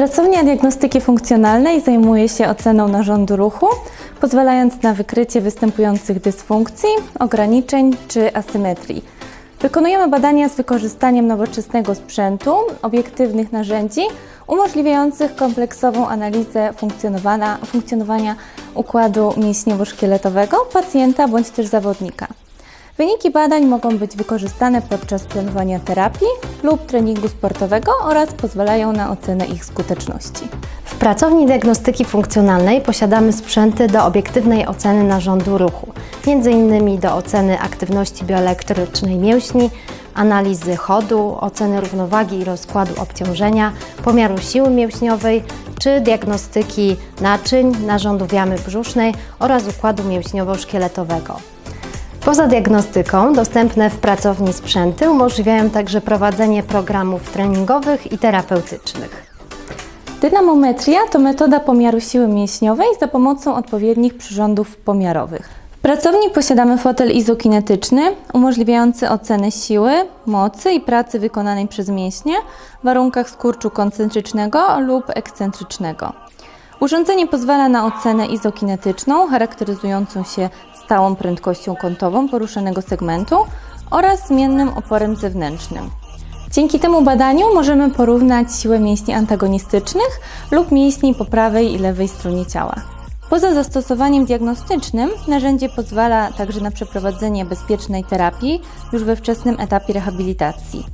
Pracownia diagnostyki funkcjonalnej zajmuje się oceną narządu ruchu, pozwalając na wykrycie występujących dysfunkcji, ograniczeń czy asymetrii. Wykonujemy badania z wykorzystaniem nowoczesnego sprzętu, obiektywnych narzędzi umożliwiających kompleksową analizę funkcjonowania, układu mięśniowo-szkieletowego pacjenta bądź też zawodnika. Wyniki badań mogą być wykorzystane podczas planowania terapii lub treningu sportowego oraz pozwalają na ocenę ich skuteczności. W pracowni diagnostyki funkcjonalnej posiadamy sprzęty do obiektywnej oceny narządu ruchu, m.in. do oceny aktywności bioelektrycznej mięśni, analizy chodu, oceny równowagi i rozkładu obciążenia, pomiaru siły mięśniowej czy diagnostyki naczyń, narządów jamy brzusznej oraz układu mięśniowo-szkieletowego. Poza diagnostyką, dostępne w pracowni sprzęty umożliwiają także prowadzenie programów treningowych i terapeutycznych. Dynamometria to metoda pomiaru siły mięśniowej za pomocą odpowiednich przyrządów pomiarowych. W pracowni posiadamy fotel izokinetyczny umożliwiający ocenę siły, mocy i pracy wykonanej przez mięśnie w warunkach skurczu koncentrycznego lub ekscentrycznego. Urządzenie pozwala na ocenę izokinetyczną charakteryzującą się stałą prędkością kątową poruszanego segmentu oraz zmiennym oporem zewnętrznym. Dzięki temu badaniu możemy porównać siłę mięśni antagonistycznych lub mięśni po prawej i lewej stronie ciała. Poza zastosowaniem diagnostycznym, narzędzie pozwala także na przeprowadzenie bezpiecznej terapii już we wczesnym etapie rehabilitacji.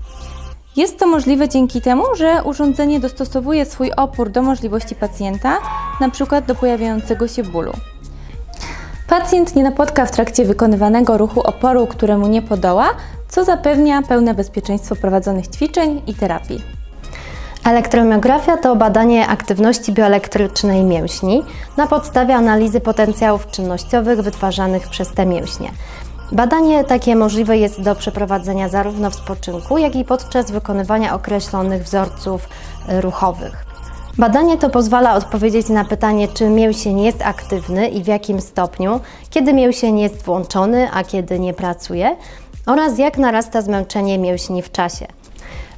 Jest to możliwe dzięki temu, że urządzenie dostosowuje swój opór do możliwości pacjenta, np. do pojawiającego się bólu. Pacjent nie napotka w trakcie wykonywanego ruchu oporu, któremu nie podoła, co zapewnia pełne bezpieczeństwo prowadzonych ćwiczeń i terapii. Elektromiografia to badanie aktywności bioelektrycznej mięśni na podstawie analizy potencjałów czynnościowych wytwarzanych przez te mięśnie. Badanie takie możliwe jest do przeprowadzenia zarówno w spoczynku, jak i podczas wykonywania określonych wzorców y, ruchowych. Badanie to pozwala odpowiedzieć na pytanie, czy mięsień jest aktywny i w jakim stopniu, kiedy mięsień jest włączony, a kiedy nie pracuje, oraz jak narasta zmęczenie mięśni w czasie.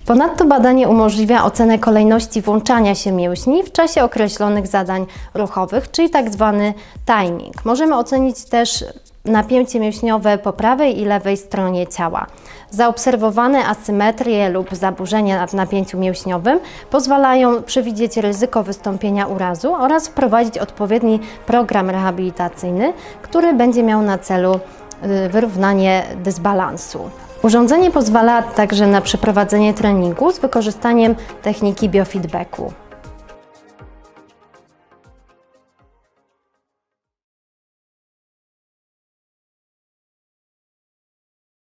Ponadto badanie umożliwia ocenę kolejności włączania się mięśni w czasie określonych zadań ruchowych, czyli tak zwany timing. Możemy ocenić też napięcie mięśniowe po prawej i lewej stronie ciała. Zaobserwowane asymetrie lub zaburzenia w napięciu mięśniowym pozwalają przewidzieć ryzyko wystąpienia urazu oraz wprowadzić odpowiedni program rehabilitacyjny, który będzie miał na celu y, wyrównanie dysbalansu. Urządzenie pozwala także na przeprowadzenie treningu z wykorzystaniem techniki biofeedbacku.